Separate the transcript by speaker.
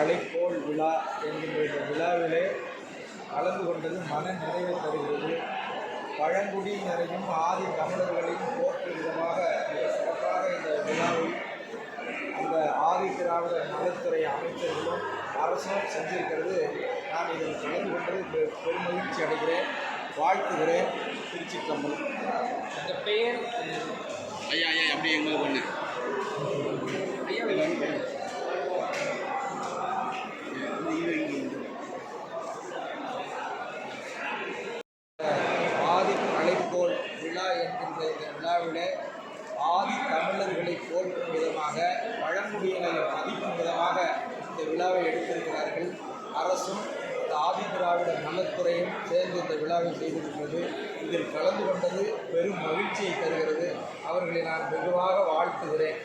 Speaker 1: கலைக்கோள் விழா என்கின்ற இந்த விழாவிலே கலந்து கொண்டது மன நிறைவை தருகிறது பழங்குடியினரையும் ஆதி தமிழர்களையும் போற்று விதமாக சிறப்பாக இந்த விழாவில் அந்த ஆதி திராவிட நலத்துறை அமைச்சர்களும் அரசும் செஞ்சிருக்கிறது நான் இதில் கலந்து கொண்டது பெருமகிழ்ச்சி அடைகிறேன். வாழ்த்துகிறேன். திருச்சி
Speaker 2: கம்பல் எங்கள் பெயர்?
Speaker 3: ஐயா ஐயா அப்படி எங்களுக்கு ஒன்று.
Speaker 1: விழா இந்த விழாவிலே ஆதி தமிழர்களை போற்றும் விதமாக பழங்குடியினரை மதிக்கும் விதமாக இந்த விழாவை எடுத்திருக்கிறார்கள். அரசும் இந்த ஆதி திராவிட நலத்துறையும் சேர்ந்து இந்த விழாவை செய்திருக்கிறது. இதில் கலந்து கொண்டது பெரும் மகிழ்ச்சியை தருகிறது. அவர்களை நான் வெகுவாக வாழ்த்துகிறேன்.